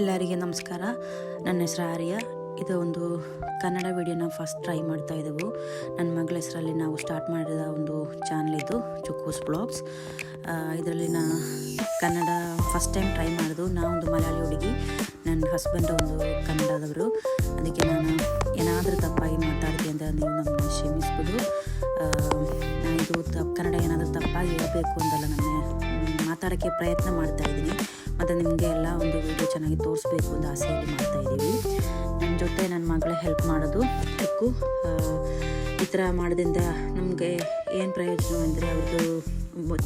ಎಲ್ಲರಿಗೆ ನಮಸ್ಕಾರ. ನನ್ನ ಹೆಸರು ಆರ್ಯ. ಇದು ಒಂದು ಕನ್ನಡ ವಿಡಿಯೋನ ಫಸ್ಟ್ ಟ್ರೈ ಮಾಡ್ತಾ ಇದ್ದೆವು. ನನ್ನ ಮಗಳ ಹೆಸರಲ್ಲಿ ನಾವು ಸ್ಟಾರ್ಟ್ ಮಾಡಿದ ಒಂದು ಚಾನಲ್ ಇದು ಚುಕ್ಕೂಸ್ ಬ್ಲಾಗ್ಸ್ ಇದರಲ್ಲಿ ನಾ ಕನ್ನಡ ಫಸ್ಟ್ ಟೈಮ್ ಟ್ರೈ ಮಾಡೋದು ಒಂದು ಮಲಯಾಳಿ ಹುಡುಗಿ, ನನ್ನ ಹಸ್ಬೆಂಡ್ ಒಂದು ಕನ್ನಡದವರು. ಅದಕ್ಕೆ ನಾನು ಏನಾದರೂ ತಪ್ಪಾಗಿ ಮಾತಾಡ್ತೀನಿ ಅಂತ ನೀವು ನಮ್ಮನ್ನು ಕ್ಷಮಿಸ್ಬಿಡು. ತಪ್ಪು ಕನ್ನಡ ಏನಾದರೂ ತಪ್ಪಾಗಿ ಹೇಳಬೇಕು ಅಂತಲ್ಲ ನನ್ನ. ಮಾತಾಡೋಕ್ಕೆ ಪ್ರಯತ್ನ ಮಾಡ್ತಾ ಇದ್ದೀನಿ. ಮತ್ತು ನಿಮಗೆ ಎಲ್ಲ ಒಂದು ವಿಡಿಯೋ ಚೆನ್ನಾಗಿ ತೋರಿಸ್ಬೇಕು ಅಂತ ಆಸೆಯಲ್ಲಿ ಮಾಡ್ತಾ ಇದ್ದೀವಿ. ನನ್ನ ಜೊತೆ ನನ್ನ ಮಗಳೇ ಹೆಲ್ಪ್ ಮಾಡೋದು. ಚಿಕ್ಕು ಈ ಥರ ಮಾಡೋದ್ರಿಂದ ನಮಗೆ ಏನು ಪ್ರಯೋಜನ ಅಂದರೆ ಅವ್ರದ್ದು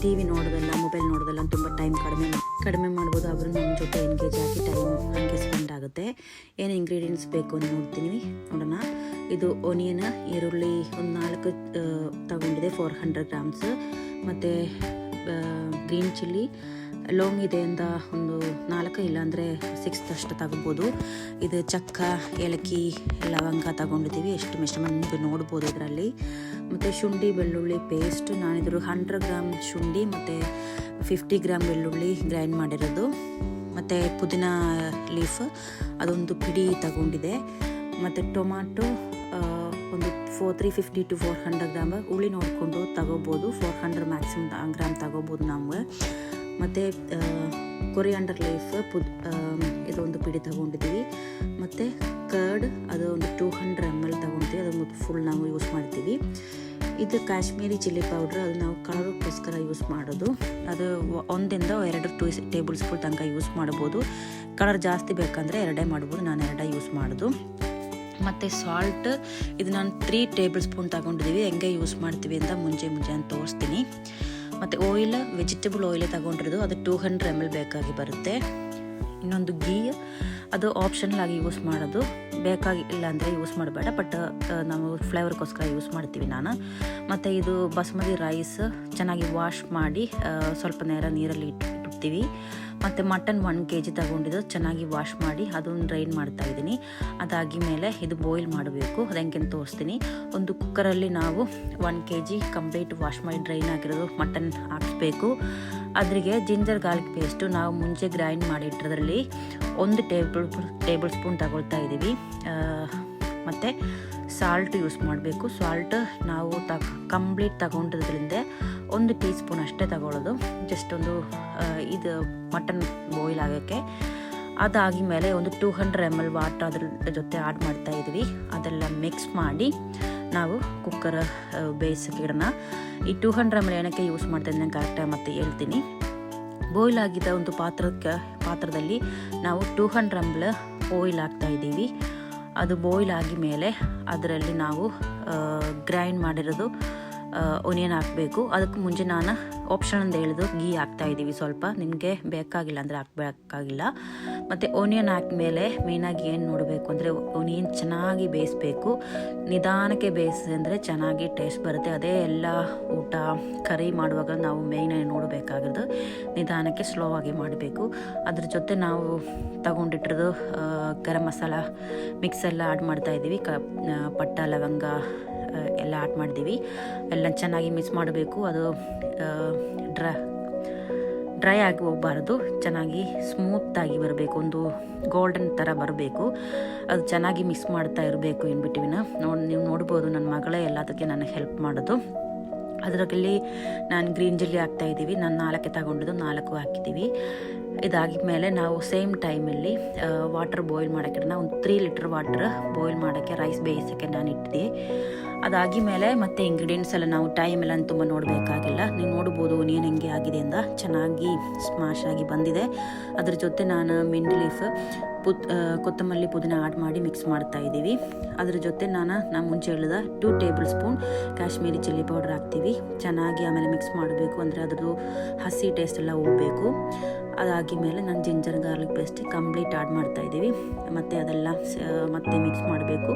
ಟಿ ವಿ ನೋಡೋದಲ್ಲ ಮೊಬೈಲ್ ನೋಡೋದಲ್ಲ ತುಂಬ ಟೈಮ್ ಕಡಿಮೆ ಕಡಿಮೆ ಮಾಡ್ಬೋದು. ಅವರು ನಮ್ಮ ಜೊತೆ ಎಂಗೇಜ್ ಆಗಿ ಟೈಮ್ ಹಂಗೆ ಸ್ಪೆಂಡ್ ಆಗುತ್ತೆ. ಏನು ಇಂಗ್ರೀಡಿಯೆಂಟ್ಸ್ ಬೇಕು ಅಂತ ನೋಡ್ತೀನಿ. ನೋಡೋಣ. ಇದು ಒನಿಯನ್ ಈರುಳ್ಳಿ ಒಂದು ನಾಲ್ಕು ತಗೊಂಡಿದೆ ಫೋರ್ ಹಂಡ್ರೆಡ್ ಗ್ರಾಮ್ಸ್ ಮತ್ತು ಗ್ರೀನ್ ಚಿಲ್ಲಿ ಲೋಂಗ್ ಅಂತ ಒಂದು ನಾಲ್ಕು ಇಲ್ಲಾಂದರೆ ಸಿಕ್ಸ್ ಅಷ್ಟು ತಗೋಬೋದು. ಇದು ಚಕ್ಕ, ಏಲಕ್ಕಿ, ಲವಂಗ ತಗೊಂಡಿದ್ದೀವಿ. ಎಷ್ಟು ಮೆಷರ್ಮೆಂಟ್ ನೀವು ನೋಡ್ಬೋದು ಇದರಲ್ಲಿ. ಮತ್ತು ಶುಂಠಿ, ಬೆಳ್ಳುಳ್ಳಿ ಪೇಸ್ಟ್ ನಾನಿದ್ರು ಹಂಡ್ರೆಡ್ ಗ್ರಾಮ್ ಶುಂಠಿ ಮತ್ತು ಫಿಫ್ಟಿ ಗ್ರಾಮ್ ಬೆಳ್ಳುಳ್ಳಿ ಗ್ರೈಂಡ್ ಮಾಡಿರೋದು. ಮತ್ತು ಪುದೀನ ಲೀಫ್ ಅದೊಂದು ಪಿಡಿ ತಗೊಂಡಿದೆ. ಮತ್ತು ಟೊಮಾಟೊ ಒಂದು four three fifty to four hundred gram ಉಳಿ ನೋಡಿಕೊಂಡು ತಗೋಬೋದು. ಫೋರ್ ಹಂಡ್ರೆಡ್ ಮ್ಯಾಕ್ಸಿಮಮ್ ಗ್ರಾಮ್ ತಗೋಬೋದು ನಮ್ಗೆ. ಮತ್ತು ಕೊರಿಯಾಂಡರ್ ಲೀಫ್ ಪುದ್ ಇದೊಂದು ಪಿಡಿ ತಗೊಂಡಿದ್ದೀವಿ. ಮತ್ತು ಕರ್ಡ್ ಅದು ಒಂದು ಟೂ ಹಂಡ್ರೆಡ್ ಎಂ ಎಲ್ ತೊಗೊತೀವಿ ಅದನ್ನು ಫುಲ್ ನಾವು ಯೂಸ್ ಮಾಡ್ತೀವಿ. ಇದು ಕಾಶ್ಮೀರಿ ಚಿಲ್ಲಿ ಪೌಡ್ರ್ ಅದು ನಾವು ಕಲರ್ಗೋಸ್ಕರ ಯೂಸ್ ಮಾಡೋದು. ಅದು ಒಂದಿಂದ ಎರಡು ಟೂ ಟೇಬಲ್ ಸ್ಪೂನ್ ತನಕ ಯೂಸ್ ಮಾಡ್ಬೋದು. ಕಲರ್ ಜಾಸ್ತಿ ಬೇಕಂದರೆ ಎರಡೇ ಮಾಡ್ಬೋದು. ನಾನು ಎರಡೇ ಯೂಸ್ ಮಾಡೋದು. ಮತ್ತು ಸಾಲ್ಟ್ ಇದು ನಾನು ತ್ರೀ ಟೇಬಲ್ ಸ್ಪೂನ್ ತಗೊಂಡಿದ್ದೀವಿ ಹೆಂಗೆ ಯೂಸ್ ಮಾಡ್ತೀವಿ ಅಂತ ಮುಂಜೆ ಅಂತ ತೋರಿಸ್ತೀನಿ. ಮತ್ತು ಆಯಿಲ್ ವೆಜಿಟೇಬಲ್ ಆಯಿಲ್ ತಗೊಂಡಿರೋದು. ಅದು ಟೂ ಹಂಡ್ರೆಡ್ ಎಂ ಎಲ್ ಬೇಕಾಗಿ ಬರುತ್ತೆ. ಇನ್ನೊಂದು ಗೀ ಅದು ಆಪ್ಷನಲ್ ಆಗಿ ಯೂಸ್ ಮಾಡೋದು. ಬೇಕಾಗಿ ಇಲ್ಲ ಅಂದರೆ ಯೂಸ್ ಮಾಡಬೇಡ ಬಟ್ ನಾವು ಫ್ಲೇವರ್ಗೋಸ್ಕರ ಯೂಸ್ ಮಾಡ್ತೀವಿ ನಾನು. ಮತ್ತು ಇದು ಬಸ್ಮತಿ ರೈಸ್ ಚೆನ್ನಾಗಿ ವಾಶ್ ಮಾಡಿ ಸ್ವಲ್ಪ ನೇರ ನೀರಲ್ಲಿ ಇಟ್ಟು ಇಟ್ಟಿರ್ತೀವಿ ಮತ್ತು ಮಟನ್ ಒನ್ ಕೆ ಜಿ ತಗೊಂಡಿದ್ದು ಚೆನ್ನಾಗಿ ವಾಶ್ ಮಾಡಿ ಅದನ್ನು ಡ್ರೈನ್ ಮಾಡ್ತಾ ಇದ್ದೀನಿ. ಅದಾಗಿ ಮೇಲೆ ಇದು ಬಾಯ್ಲ್ ಮಾಡಬೇಕು. ಅದು ಹೆಂಗೆ ತೋರಿಸ್ತೀನಿ. ಒಂದು ಕುಕ್ಕರಲ್ಲಿ ನಾವು one K G complete wash ಮಾಡಿ ಡ್ರೈನ್ ಆಗಿರೋದು ಮಟನ್ ಹಾಕಿಸ್ಬೇಕು ಅದರಿಗೆ ಜಿಂಜರ್ ಗಾರ್ಲಿಕ್ ಪೇಸ್ಟು ನಾವು ಮುಂಚೆ ಗ್ರೈಂಡ್ ಮಾಡಿಟ್ಟಿರೋದ್ರಲ್ಲಿ ಒಂದು ಟೇಬಲ್ ಟೇಬಲ್ ಸ್ಪೂನ್ ತಗೊಳ್ತಾ ಇದ್ದೀವಿ. ಮತ್ತು ಸಾಲ್ಟ್ ಯೂಸ್ ಮಾಡಬೇಕು. ಸಾಲ್ಟ್ ನಾವು ತ ಕಂಪ್ಲೀಟ್ ತಗೊಂಡಿದ್ರಿಂದ ಒಂದು ಟೀ ಸ್ಪೂನ್ ಅಷ್ಟೇ ತಗೊಳ್ಳೋದು. ಜಸ್ಟ್ ಒಂದು ಇದು ಮಟನ್ ಬಾಯ್ಲ್ ಆಗೋಕ್ಕೆ. ಅದಾಗಿ ಮೇಲೆ ಒಂದು two hundred M L water ಅದ್ರ ಜೊತೆ ಆ್ಯಡ್ ಮಾಡ್ತಾ ಇದ್ವಿ. ಅದೆಲ್ಲ ಮಿಕ್ಸ್ ಮಾಡಿ ನಾವು ಕುಕ್ಕರ್ ಬೇಯಿಸೋಕೆ ಗಿಡನ ಈ ಟೂ ಹಂಡ್ರೆಡ್ ಎಂ ಎಲ್ ಏನಕ್ಕೆ ಯೂಸ್ ಮಾಡ್ತಾ ಇದ್ದೀನಿ ಕರೆಕ್ಟಾಗಿ ಮತ್ತೆ ಹೇಳ್ತೀನಿ. ಬಾಯ್ಲ್ ಆಗಿದ್ದ ಒಂದು ಪಾತ್ರಕ್ಕೆ, ಪಾತ್ರದಲ್ಲಿ ನಾವು two hundred M L boil ಹಾಕ್ತಾ ಇದ್ದೀವಿ. ಅದು ಬಾಯ್ಲ್ ಆಗಿ ಮೇಲೆ ಅದರಲ್ಲಿ ನಾವು ಗ್ರೈಂಡ್ ಮಾಡಿರೋದು ಒನಿಯನ್ ಹಾಕಬೇಕು. ಅದಕ್ಕೆ ಮುಂಚೆ ನಾನು ಆಪ್ಷನ್ ಅಂತ ಹೇಳಿದ್ರು ಗೀ ಹಾಕ್ತಾ ಇದ್ದೀವಿ ಸ್ವಲ್ಪ. ನಿಮಗೆ ಬೇಕಾಗಿಲ್ಲ ಅಂದರೆ ಹಾಕ್ಬೇಕಾಗಿಲ್ಲ ಮತ್ತು ಓನಿಯನ್ ಹಾಕಿದ್ಮೇಲೆ ಮೇನಾಗಿ ಏನು ನೋಡಬೇಕು ಅಂದರೆ ಓನಿಯನ್ ಚೆನ್ನಾಗಿ ಬೇಯಿಸ್ಬೇಕು. ನಿಧಾನಕ್ಕೆ ಬೇಯಿಸಿದ್ರೆ ಚೆನ್ನಾಗಿ ಟೇಸ್ಟ್ ಬರುತ್ತೆ. ಅದೇ ಎಲ್ಲ ಊಟ ಕರಿ ಮಾಡುವಾಗ ನಾವು ಮೇಯ್ನಾಗಿ ನೋಡಬೇಕಾಗಿರೋದು. ನಿಧಾನಕ್ಕೆ ಸ್ಲೋ ಆಗಿ ಮಾಡಬೇಕು. ಅದ್ರ ಜೊತೆ ನಾವು ತಗೊಂಡಿಟ್ಟಿರೋದು ಗರಂ ಮಸಾಲ ಮಿಕ್ಸ್ ಎಲ್ಲ ಆಡ್ ಮಾಡ್ತಾ ಇದ್ದೀವಿ. ಕ ಪಟ್ಟ, ಲವಂಗ ಎಲ್ಲ ಆಟ್ ಮಾಡಿದ್ದೀವಿ. ಎಲ್ಲ ಚೆನ್ನಾಗಿ ಮಿಕ್ಸ್ ಮಾಡಬೇಕು. ಅದು ಡ್ರ, ಡ್ರೈ ಆಗಿ ಹೋಗಬಾರ್ದು. ಚೆನ್ನಾಗಿ ಸ್ಮೂತಾಗಿ ಬರಬೇಕು. ಒಂದು ಗೋಲ್ಡನ್ ಥರ ಬರಬೇಕು. ಅದು ಚೆನ್ನಾಗಿ ಮಿಕ್ಸ್ ಮಾಡ್ತಾ ಇರಬೇಕು ಇನ್ಬಿಟ್ಟಿವಿನ ನೋಡಿ, ನೀವು ನೋಡ್ಬೋದು ನನ್ನ ಮಗಳೇ ಎಲ್ಲದಕ್ಕೆ ನನಗೆ ಹೆಲ್ಪ್ ಮಾಡೋದು. ಅದರಲ್ಲಿ ನಾನು ಗ್ರೀನ್ ಚಿಲ್ಲಿ ಹಾಕ್ತಾ ಇದ್ದೀವಿ. ನಾನು ನಾಲ್ಕೆ ತಗೊಂಡಿದ್ದು ನಾಲ್ಕು ಹಾಕಿದ್ದೀವಿ. ಇದಾಗಿದ ಮೇಲೆ ನಾವು ಸೇಮ್ ಟೈಮಲ್ಲಿ ವಾಟರ್ ಬಾಯ್ಲ್ ಮಾಡೋಕ್ಕೆ ನಾವು ಒಂದು ತ್ರೀ ಲೀಟ್ರ್ ವಾಟರ್ ಬಾಯ್ಲ್ ಮಾಡೋಕ್ಕೆ ರೈಸ್ ಬೇಯಿಸೋಕ್ಕೆ ನಾನು ಇಟ್ಟಿದ್ದೆ. ಅದಾಗಿ ಮೇಲೆ ಮತ್ತೆ ಇಂಗ್ರೀಡಿಯೆಂಟ್ಸ್ ಎಲ್ಲ ನಾವು ಟೈಮ್ ಎಲ್ಲ ತುಂಬ ನೋಡಬೇಕಾಗಿಲ್ಲ. ನೀವು ನೋಡ್ಬೋದು, ನೀನು ಹೆಂಗೆ ಆಗಿದೆ ಅಂತ ಚೆನ್ನಾಗಿ ಸ್ಮಾಶ್ ಆಗಿ ಬಂದಿದೆ. ಅದ್ರ ಜೊತೆ ನಾನು ಮಿಂಟ್ ಲೀಫ್ ಪುತ್ ಕೊತ್ತಂಬರಿ ಪುದೀನ ಆಡ್ ಮಾಡಿ ಮಿಕ್ಸ್ ಮಾಡ್ತಾ ಇದ್ದೀವಿ. ಅದ್ರ ಜೊತೆ ನಾನು ನಾ ಮುಂಚೆ ಹೇಳಿದ two tablespoon Kashmiri chilli powder ಹಾಕ್ತೀವಿ. ಚೆನ್ನಾಗಿ ಆಮೇಲೆ ಮಿಕ್ಸ್ ಮಾಡಬೇಕು ಅಂದರೆ ಅದ್ರದ್ದು ಹಸಿ ಟೇಸ್ಟ್ ಎಲ್ಲ ಹೋಗಬೇಕು. ಅದಾಗಿ ಮೇಲೆ ನಾನು ginger garlic paste complete add ಮಾಡ್ತಾ ಇದ್ದೀವಿ. ಮತ್ತು ಅದೆಲ್ಲ ಮತ್ತೆ ಮಿಕ್ಸ್ ಮಾಡಬೇಕು.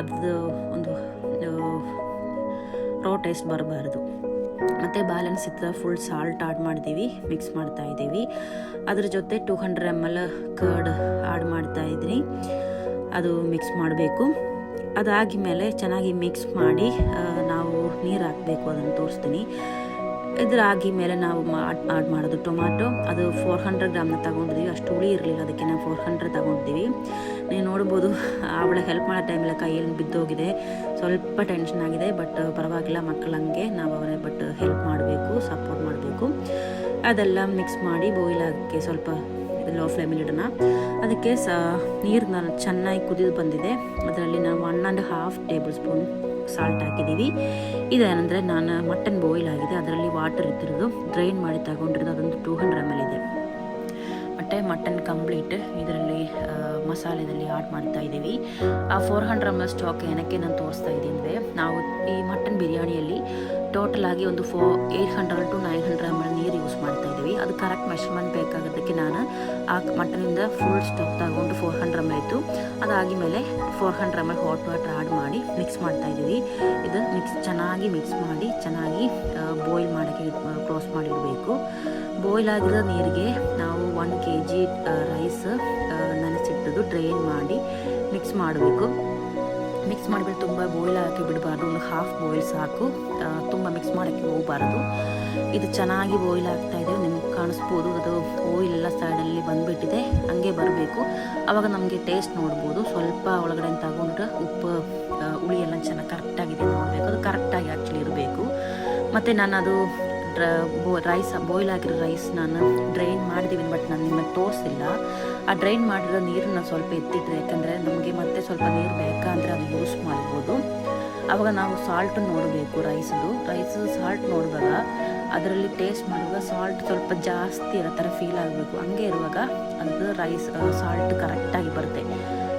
ಅದು ಒಂದು ರೋ ಟೇಸ್ಟ್ ಬರಬಾರ್ದು. ಮತ್ತು ಬ್ಯಾಲೆನ್ಸ್ ಇದ್ದ ಫುಲ್ ಸಾಲ್ಟ್ ಆಡ್ ಮಾಡಿದ್ದೀವಿ ಮಿಕ್ಸ್ ಮಾಡ್ತಾ ಇದ್ದೀವಿ. ಅದ್ರ ಜೊತೆ two hundred M L curd add ಮಾಡ್ತಾ ಇದ್ರಿ ಅದು ಮಿಕ್ಸ್ ಮಾಡಬೇಕು. ಅದಾಗಿ ಮೇಲೆ ಚೆನ್ನಾಗಿ ಮಿಕ್ಸ್ ಮಾಡಿ ನಾವು ನೀರು ಹಾಕಬೇಕು, ಅದನ್ನು ತೋರಿಸ್ತೀನಿ. ಇದ್ರಾಗಿ ಮೇಲೆ ನಾವು ಆಡ್ ಮಾಡೋದು ಟೊಮಾಟೊ ಅದು ಫೋರ್ ಹಂಡ್ರೆಡ್ ಗ್ರಾಮ್ನ ತಗೊಂಡಿದ್ದೀವಿ. ಅಷ್ಟು ಹುಳಿ ಇರಲಿಲ್ಲ. ಅದಕ್ಕೆ ನಾವು ಫೋರ್ ಹಂಡ್ರೆಡ್ ತಗೊಂಡಿದ್ದೀವಿ. ನೀವು ನೋಡ್ಬೋದು ಅವಳ ಹೆಲ್ಪ್ ಮಾಡೋ ಟೈಮಲ್ಲಿ ಕೈಯಲ್ಲಿ ಬಿದ್ದೋಗಿದೆ. ಸ್ವಲ್ಪ ಟೆನ್ಷನ್ ಆಗಿದೆ ಬಟ್ ಪರವಾಗಿಲ್ಲ. ಮಕ್ಕಳಂಗೆ ನಾವು ಅವರೇ ಬಟ್ ಹೆಲ್ಪ್ ಮಾಡಬೇಕು ಸಪೋರ್ಟ್ ಮಾಡಬೇಕು. ಅದೆಲ್ಲ ಮಿಕ್ಸ್ ಮಾಡಿ ಬೋಯ್ಲಾಗಕ್ಕೆ ಸ್ವಲ್ಪ ಲೋ ಫ್ಲೇಮಲ್ಲಿ ಇಡೋಣ. ಅದಕ್ಕೆ ಸ ನೀರು ನಾನು ಚೆನ್ನಾಗಿ ಕುದಿದು ಬಂದಿದೆ. ಅದರಲ್ಲಿ ನಾವು one and half tablespoon salt ಹಾಕಿದ್ದೀವಿ. ಇದೇನೆಂದರೆ ನಾನು ಮಟನ್ ಬಾಯ್ಲ್ ಆಗಿದೆ. ಅದರಲ್ಲಿ ವಾಟರ್ ಇದ್ದಿರೋದು ಡ್ರೈನ್ ಮಾಡಿ ತಗೊಂಡಿರೋದು ಅದೊಂದು ಟೂ ಹಂಡ್ರೆಡ್ ಎಂ ಇದೆ. ಮತ್ತು ಮಟನ್ ಕಂಪ್ಲೀಟ್ ಇದರಲ್ಲಿ ಮಸಾಲೆದಲ್ಲಿ ಆಡ್ ಮಾಡ್ತಾ ಇದ್ದೀವಿ. ಆ four hundred M L stock ಏನಕ್ಕೆ ನಾನು ತೋರಿಸ್ತಾ ಇದ್ದೀನಿ ಅಂದರೆ, ನಾವು ಈ ಮಟನ್ ಬಿರಿಯಾನಿಯಲ್ಲಿ ಟೋಟಲ್ ಆಗಿ ಒಂದು four eight hundred to nine hundred M L ನೀರು ಯೂಸ್ ಮಾಡ್ತಾ ಅದು ಕರೆಕ್ಟ್ ಮೆಷರ್ಮೆಂಟ್ ಬೇಕಾಗೋದಕ್ಕೆ ನಾನು ಆ ಮಟನಿಂದ ಫುಲ್ ಸ್ಟಾಕ್ ತಗೊಂಡು ಫೋರ್ ಹಂಡ್ರೆಡ್ ಎಂ ಅದಾಗಿ ಮೇಲೆ four hundred M L hot water add ಮಾಡಿ ಮಿಕ್ಸ್ ಮಾಡ್ತಾ ಇದ್ದೀವಿ. ಇದು ಮಿಕ್ಸ್ ಚೆನ್ನಾಗಿ ಮಿಕ್ಸ್ ಮಾಡಿ, ಚೆನ್ನಾಗಿ ಬಾಯ್ಲ್ ಮಾಡೋಕ್ಕೆ ಕ್ಲೋಸ್ ಮಾಡಿಡಬೇಕು. ಬಾಯ್ಲ್ ಆಗಿರೋ ನೀರಿಗೆ ನಾವು ಒನ್ ಕೆ ಜಿ ರೈಸ್ ನೆನೆಸಿಟ್ಟದು ಡ್ರೈನ್ ಮಾಡಿ ಮಿಕ್ಸ್ ಮಾಡಬೇಕು. ಮಿಕ್ಸ್ ಮಾಡಿಬಿಟ್ಟು ತುಂಬ ಬಾಯ್ಲ್ ಹಾಕಿ ಬಿಡಬಾರ್ದು. ಒಂದು ಹಾಫ್ ಬಾಯ್ಲ್ ಸಾಕು. ತುಂಬ ಮಿಕ್ಸ್ ಮಾಡೋಕ್ಕೆ ಹೋಗಬಾರ್ದು. ಇದು ಚೆನ್ನಾಗಿ ಬಾಯ್ಲ್ ಆಗ್ತಾ ಇದೆ. ನಿಮ್ಗೆ ಕಾಣಿಸ್ಬೋದು. ಅದು ಆಯಿಲ್ ಎಲ್ಲ ಸೈಡಲ್ಲಿ ಬಂದುಬಿಟ್ಟಿದೆ. ಹಂಗೆ ಬರಬೇಕು. ಆವಾಗ ನಮಗೆ ಟೇಸ್ಟ್ ನೋಡ್ಬೋದು. ಸ್ವಲ್ಪ ಒಳಗಡೆ ತಗೊಂಡ್ರೆ ಉಪ್ಪು ಹುಳಿ ಎಲ್ಲ ಚೆನ್ನಾಗಿ ಕರೆಕ್ಟಾಗಿದೆ ನೋಡಬೇಕು ಅದು ಕರೆಕ್ಟಾಗಿ ಆ್ಯಕ್ಚುಲಿ ಇರಬೇಕು. ಮತ್ತು ನಾನು ಅದು ಡ್ರ, ಬೋ ರೈಸ್ ಬಾಯ್ಲ್ ಆಗಿರೋ ರೈಸ್ ನಾನು ಡ್ರೈನ್ ಮಾಡಿದ್ದೀವಿ ಬಟ್ ನಾನು ನಿಮಗೆ ತೋರಿಸಿಲ್ಲ. ಆ ಡ್ರೈನ್ ಮಾಡಿರೋ ನೀರನ್ನ ಸ್ವಲ್ಪ ಎತ್ತಿಟ್ಟರೆ ಯಾಕಂದರೆ ನಮಗೆ ಮತ್ತೆ ಸ್ವಲ್ಪ ನೀರು ಬೇಕಾ ಅಂದರೆ ಅದು ಯೂಸ್ ಮಾಡ್ಬೋದು. ಆವಾಗ ನಾವು ಸಾಲ್ಟ್ ನೋಡಬೇಕು ರೈಸದು ರೈಸ್ ಸಾಲ್ಟ್ ನೋಡುವಾಗ ಅದರಲ್ಲಿ ಟೇಸ್ಟ್ ಮಾಡುವಾಗ ಸಾಲ್ಟ್ ಸ್ವಲ್ಪ ಜಾಸ್ತಿ ಇರೋ ಥರ ಫೀಲ್ ಆಗಬೇಕು. ಹಂಗೆ ಇರುವಾಗ ಅದು ರೈಸ್ ಸಾಲ್ಟ್ ಕರೆಕ್ಟಾಗಿ ಬರುತ್ತೆ.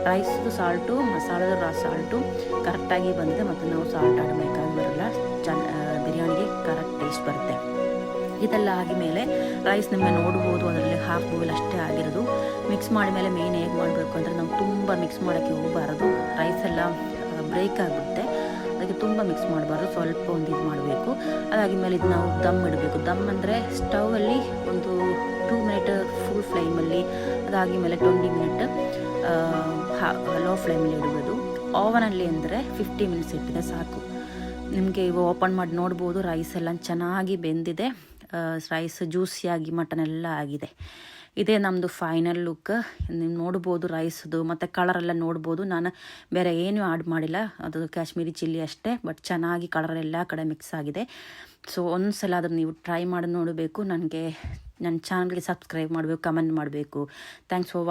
ರೈಸ್ದು ಸಾಲ್ಟು ಮಸಾಲದ ಸಾಲ್ಟು ಕರೆಕ್ಟಾಗಿ ಬಂದರೆ ಮತ್ತು ನಾವು ಸಾಲ್ಟ್ ಆಡಬೇಕಾಗಿ ಬರಲ್ಲ. ಚೆನ್ನ ಬಿರಿಯಾನಿಗೆ ಕರೆಕ್ಟ್ ಟೇಸ್ಟ್ ಬರುತ್ತೆ. ಇದೆಲ್ಲ ಆದಮೇಲೆ ರೈಸ್ ನಿಮಗೆ ನೋಡ್ಬೋದು, ಅದರಲ್ಲಿ ಹಾಫ್ ಅಷ್ಟೇ ಆಗಿರೋದು. ಮಿಕ್ಸ್ ಮಾಡಿದ ಮೇಲೆ ಮೇನ್ ಹೇಗೆ ಮಾಡಬೇಕು ಅಂದರೆ ನಾವು ತುಂಬ ಮಿಕ್ಸ್ ಮಾಡೋಕ್ಕೆ ಹೋಗಬಾರದು. ರೈಸ್ ಎಲ್ಲ ಬ್ರೇಕ್ ಆಗಿಬಿಡುತ್ತೆ. ಅದಕ್ಕೆ ತುಂಬ ಮಿಕ್ಸ್ ಮಾಡಬಾರ್ದು, ಸ್ವಲ್ಪ ಒಂದು ಇದು ಮಾಡಬೇಕು. ಅದಾಗಿದ್ಮೇಲೆ ಇದು ನಾವು ದಮ್ ಇಡಬೇಕು. ದಮ್ ಅಂದರೆ ಸ್ಟವಲ್ಲಿ ಒಂದು ಟೂ ಮಿನಿಟ್ ಫುಲ್ ಫ್ಲೇಮಲ್ಲಿ ಅದಾಗಿದ್ಮೇಲೆ ಟ್ವೆಂಟಿ ಮಿನಿಟ್ ಲೋ ಫ್ಲೇಮಲ್ಲಿ ಇಡಬೋದು ಓವನಲ್ಲಿ ಅಂದರೆ ಫಿಫ್ಟಿ ಮಿನಿಟ್ಸ್ ಇಟ್ಟಿದೆ ಸಾಕು. ನಿಮಗೆ ಇವು ಓಪನ್ ಮಾಡಿ ನೋಡ್ಬೋದು, ರೈಸ್ ಎಲ್ಲ ಚೆನ್ನಾಗಿ ಬೆಂದಿದೆ. ರೈಸ್ ಜ್ಯೂಸಿಯಾಗಿ, ಮಟನ್ ಎಲ್ಲ ಆಗಿದೆ. ಇದೇ ನಮ್ಮದು ಫೈನಲ್ ಲುಕ್ ನೀವು ನೋಡ್ಬೋದು ರೈಸ್ದು ಮತ್ತು ಕಲರೆಲ್ಲ ನೋಡ್ಬೋದು. ನಾನು ಬೇರೆ ಏನೂ ಆ್ಯಡ್ ಮಾಡಿಲ್ಲ. ಅದು ಕಾಶ್ಮೀರಿ ಚಿಲ್ಲಿ ಅಷ್ಟೇ ಬಟ್ ಚೆನ್ನಾಗಿ ಕಲರ್ ಎಲ್ಲ ಕಡೆ ಮಿಕ್ಸ್ ಆಗಿದೆ. ಸೊ ಒಂದು ಸಲ ಅದನ್ನು ನೀವು ಟ್ರೈ ಮಾಡಿ ನೋಡಬೇಕು. ನನಗೆ ನನ್ನ ಚಾನಲ್ಗೆ ಸಬ್ಸ್ಕ್ರೈಬ್ ಮಾಡಬೇಕು ಕಮೆಂಟ್ ಮಾಡಬೇಕು. Thanks for watch